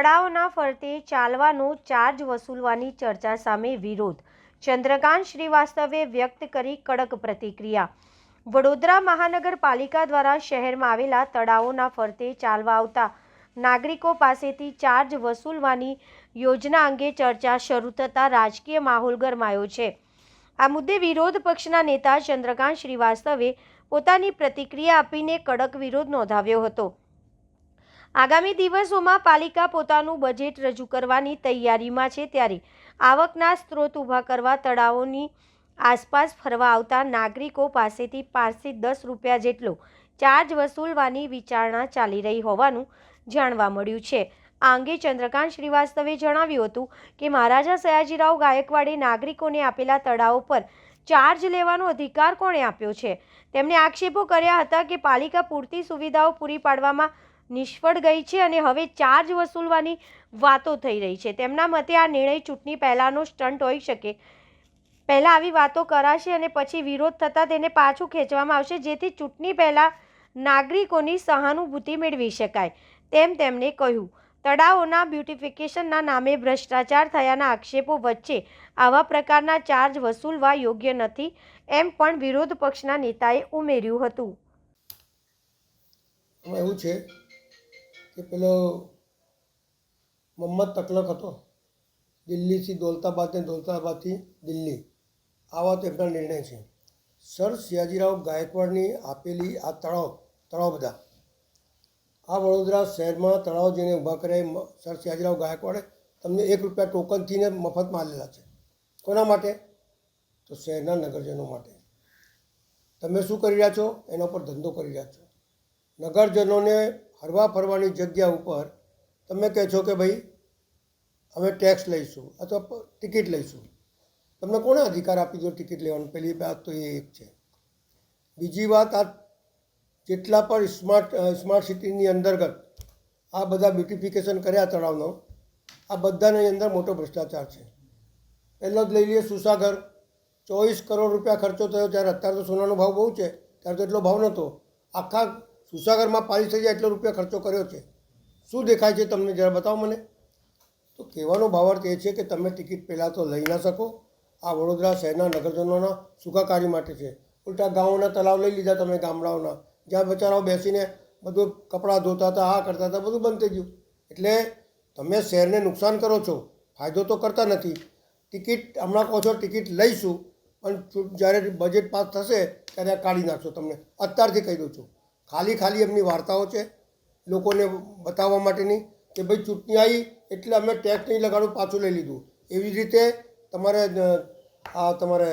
તળાવના ફરતે ચાલવાનો, ચાર્જ વસૂલવાની ચર્ચા સામે વિરોધ. ચંદ્રકાંત શ્રીવાસ્તવે વ્યક્ત કરી કડક પ્રતિક્રિયા. વડોદરા મહાનગરપાલિકા દ્વારા શહેરમાં આવેલા તળાવોના ફરતે ચાલવા આવતા નાગરિકો પાસેથી ચાર્જ વસૂલવાની યોજના અંગે ચર્ચા શરૂ થતાં રાજકીય માહોલ ગરમાયો છે. આ મુદ્દે વિરોધ પક્ષના નેતા ચંદ્રકાંત શ્રીવાસ્તવે પોતાની પ્રતિક્રિયા આપીને કડક વિરોધ નોંધાવ્યો હતો. આગામી દિવસોમાં પાલિકા પોતાનું બજેટ રજૂ કરવાની તૈયારીમાં છે ત્યારે આવકના સ્ત્રોત ઊભા કરવા, તળાવોની આસપાસ ફરવા આવતા નાગરિકો પાસેથી પાંચથી દસ રૂપિયા જેટલો ચાર્જ વસૂલવાની વિચારણા ચાલી રહી હોવાનું જાણવા મળ્યું છે. આ અંગે ચંદ્રકાંત શ્રીવાસ્તવે જણાવ્યું હતું કે મહારાજા સયાજીરાવ ગાયકવાડે નાગરિકોને આપેલા તળાવો પર ચાર્જ લેવાનો અધિકાર કોણે આપ્યો છે? તેમણે આક્ષેપો કર્યા હતા કે પાલિકા પૂરતી સુવિધાઓ પૂરી પાડવામાં નિષ્ફળ ગઈ છે અને હવે ચાર્જ વસૂલવાની વાતો થઈ રહી છે. તેમના મતે આ નિર્ણય ચૂંટણી પહેલાંનો સ્ટન્ટ હોઈ શકે. પહેલાં આવી વાતો કરાશે અને પછી વિરોધ થતાં તેને પાછું ખેંચવામાં આવશે, જેથી ચૂંટણી પહેલાં નાગરિકોની સહાનુભૂતિ મેળવી શકાય, તેમ તેમણે કહ્યું. તળાવોના બ્યુટિફિકેશનના નામે ભ્રષ્ટાચાર થયાના આક્ષેપો વચ્ચે આવા પ્રકારના ચાર્જ વસૂલવા યોગ્ય નથી, એમ પણ વિરોધ પક્ષના નેતાએ ઉમેર્યું હતું. એવું છે કે પેલો મોહમ્મદ તકલક હતો, દિલ્હીથી દોલતાબાદ ને દોલતાબાદથી દિલ્હી. આવા તો એમના નિર્ણય છે. સર સિયાજીરાવ ગાયકવાડની આપેલી આ તળાવ તળાવ બધા. આ વડોદરા શહેરમાં તળાવ જેને ઊભા કર્યા સર સિયાજીરાવ ગાયકવાડે તમને એક રૂપિયા ટોકનથીને મફતમાં આલેલા છે. કોના માટે? તો શહેરના નગરજનો માટે. તમે શું કરી રહ્યા છો? એના પર ધંધો કરી રહ્યા છો. નગરજનોને હરવા ફરવાની જગ્યા ઉપર તમે કહે છો કે ભાઈ, અમે ટેક્સ લઈશું અથવા ટિકિટ લઈશું. તમને કોણે અધિકાર આપી દો ટિકિટ લેવાનું? પહેલી વાત તો એ એક છે. બીજી વાત, આ જેટલા પણ સ્માર્ટ સ્માર્ટ સિટીની અંતર્ગત આ બધા બ્યુટિફિકેશન કર્યા તળાવનો, આ બધાની અંદર મોટો ભ્રષ્ટાચાર છે. પહેલો જ લઈ લઈએ સુસાગર. ચોવીસ કરોડ રૂપિયા ખર્ચો થયો ત્યારે અત્યારે તો સોનાનો ભાવ બહુ છે. ત્યારે તો એટલો ભાવ નહોતો. આખા સુસાગરમાં થઈ જાય એટલો રૂપિયા ખર્ચો કર્યો છે. શું દેખાય છે તમને જરા બતાવો મને? તો કહેવાનો ભાવાર્થ એ છે કે તમે ટિકિટ પહેલાં તો લઈ ના શકો. આ વડોદરા શહેરના નગરજનોના સુખાકારી માટે છે. ઉલટા ગામોના તલાવ લઈ લીધા તમે ગામડાઓના. જ્યાં બચારાઓ બેસીને બધું કપડાં ધોતા હતા, આ કરતા હતા, બધું બંધ થઈ ગયું. એટલે તમે શહેરને નુકસાન કરો છો. ફાયદો તો કરતા નથી. ટિકિટ, હમણાં કહો છો ટિકિટ લઈશું, પણ જ્યારે બજેટ પાસ થશે ત્યારે કાઢી નાખશો તમને. અત્યારથી કહી દઉં છું. ખાલી ખાલી એમની વાર્તાઓ છે. લોકોને બતાવવા માટેની કે ભાઈ ચૂંટણી આવી એટલે અમે ટેક્સ નહીં લગાડું, પાછું લઈ લીધું. એવી રીતે તમારે આ તમારે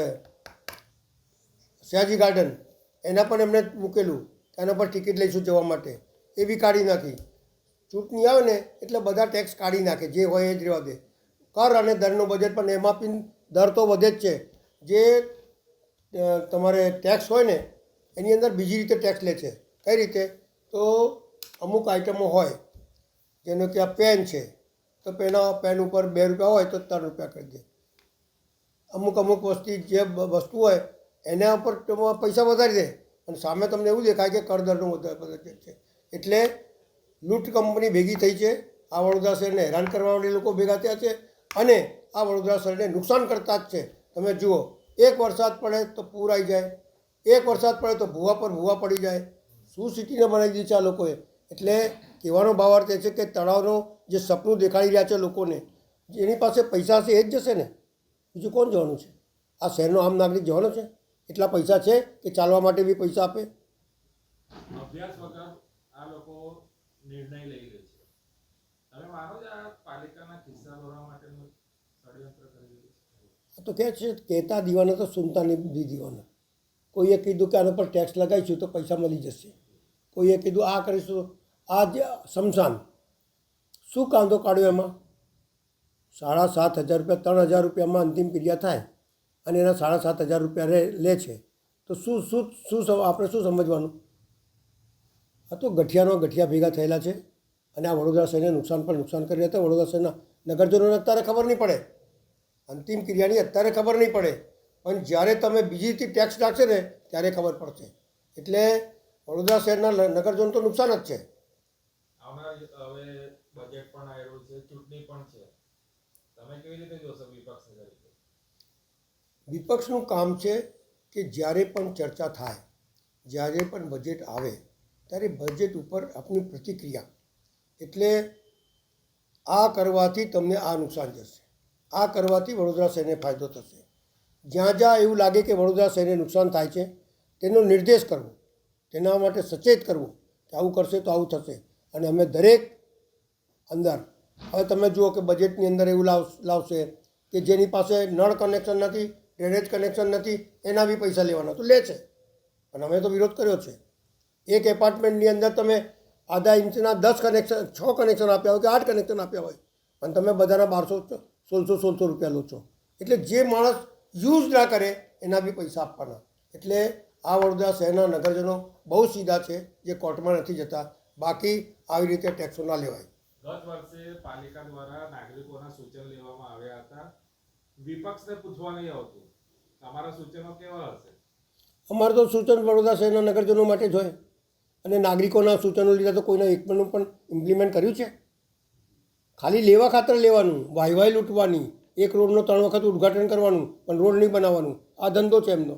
સયાજી ગાર્ડન એના પણ એમણે મૂકેલું. એના પર ટિકિટ લઈશું જવા માટે. એ બી કાઢી નાખી. ચૂંટણી આવે ને એટલે બધા ટેક્સ કાઢી નાખે, જે હોય એ જ રહેવા દે. કર અને દરનું બજેટ પણ એમાં પણ દર તો વધે જ છે. જે તમારે ટેક્સ હોય ને, એની અંદર બીજી રીતે ટેક્સ લે છે. કઈ રીતે? તો અમુક આઈટમો હોય, જેનો કે આ પેન છે, તો પેના પેન ઉપર બે રૂપિયા હોય તો ત્રણ રૂપિયા કરી દે. અમુક અમુક વસ્તુ જે વસ્તુ હોય, એના ઉપર પૈસા વધારી દે. અને સામે તમને એવું દેખાય કે કરદરનું વધારે છે. એટલે લૂંટ કંપની ભેગી થઈ છે, આ વડોદરા શહેરને હેરાન કરવાવાળી લોકો ભેગા થયા છે, અને આ વડોદરા શહેરને નુકસાન કરતા જ છે. તમે જુઓ, એક વરસાદ પડે તો પૂર આવી જાય, એક વરસાદ પડે તો ભૂવા પર ભૂવા પડી જાય શું સિટીને બનાવી દીધી છે આ લોકોએ? એટલે કહેવાનો ભાવાર્થ એ છે કે તળાવનો જે સપનું દેખાડી રહ્યા છે લોકોને જેની પાસે પૈસા છે એ જ જશે ને? બીજું કોણ જવાનું છે? આ શહેરનો આમ નાગરિક જવાનો છે? એટલા પૈસા છે કે ચાલવા માટે બી પૈસા આપે? અભ્યાસ વગર આ લોકો નિર્ણય લઈ લે છે. તમે માનો છો આ પાલિકાના ખિસ્સા ભરવા માટેનું ષડયંત્ર કરી રહ્યું છે? આ તો કહે છે કહેતા દીવાના તો સુનતા નહીં દીવાના. કોઈએ કીધું કે આના પર ટેક્સ લગાવીશું તો પૈસા મળી જશે. કોઈએ કીધું, આ કરીશું, આ જ શમશાન. શું કાંદો કાઢ્યો એમાં? સાડા સાત હજાર રૂપિયા, ત્રણ હજાર રૂપિયામાં અંતિમ ક્રિયા થાય અને એના સાડા સાત હજાર રૂપિયા રે લે છે. તો શું શું શું આપણે શું સમજવાનું? આ તો ગઠિયાનો ગઠિયા ભેગા થયેલા છે અને આ વડોદરા શહેરને નુકસાન પણ નુકસાન કરી રહ્યા હતા વડોદરા શહેરના નગરજનોને અત્યારે ખબર નહીં પડે. અંતિમ ક્રિયાની અત્યારે ખબર નહીં પડે. પણ જ્યારે તમે બીજી રીતે ટેક્સ નાખશે ને, ત્યારે ખબર પડશે. એટલે વડોદરા શહેરના નગરજનો તો નુકસાન જ છે. બજેટ પણ આવ્યું છે ચૂંટણી પણ છે. તમે કેવી રીતે જોશો વિપક્ષ વિપક્ષનું કામ છે કે જ્યારે પણ ચર્ચા થાય જ્યારે પણ બજેટ આવે ત્યારે બજેટ ઉપર આપની પ્રતિક્રિયા. એટલે આ કરવાથી તમને આ નુકસાન જશે. આ કરવાથી વડોદરા શહેરને ફાયદો થશે. જ્યાં જ્યાં એવું લાગે કે વડોદરા શહેરને નુકસાન થાય છે તેનો નિર્દેશ કરવો. તેના માટે સચેત કરવું કે આવું કરશે તો આવું થશે. અને અમે દરેક અંદર, હવે તમે જુઓ કે બજેટની અંદર એવું લાવ, લાવશે કે જેની પાસે નળ કનેક્શન નથી ડ્રેનેજ કનેક્શન નથી, એના બી પૈસા લેવાના તો લે છે. પણ અમે તો વિરોધ કર્યો છે. એક એપાર્ટમેન્ટની અંદર તમે આધા ઇંચના દસ કનેક્શન છ કનેક્શન આપ્યા હોય કે આઠ કનેક્શન આપ્યા હોય, પણ તમે બધાના બારસો સોળસો સોળસો રૂપિયા લો છો. એટલે જે માણસ યુઝ ના કરે, એના બી પૈસા આપવાના. એટલે આ વડોદરા શહેરના નગરજનો બહુ સીધા છે જે કોર્ટમાં નથી જતા. બાકી આવી રીતે ટેક્સો ના લેવાય. ગત વર્ષે પાલિકા દ્વારા નાગરિકોના સૂચન લેવામાં આવ્યા હતા. વિપક્ષને પૂછવા નહીં આવતું તમારા સૂચનો કેવા હશે? અમારે તો સૂચન વડોદરા શહેરના નગરજનો માટે જ હોય. અને નાગરિકોના સૂચનો લીધા તો કોઈના એક પણ પણ ઇમ્પ્લિમેન્ટ કર્યું છે? ખાલી લેવા ખાતર લેવાનું વાયવાય લૂંટવાની એક રોડનો ત્રણ વખત ઉદ્ઘાટન કરવાનું પણ રોડ નહીં બનાવવાનું. આ ધંધો છે એમનો.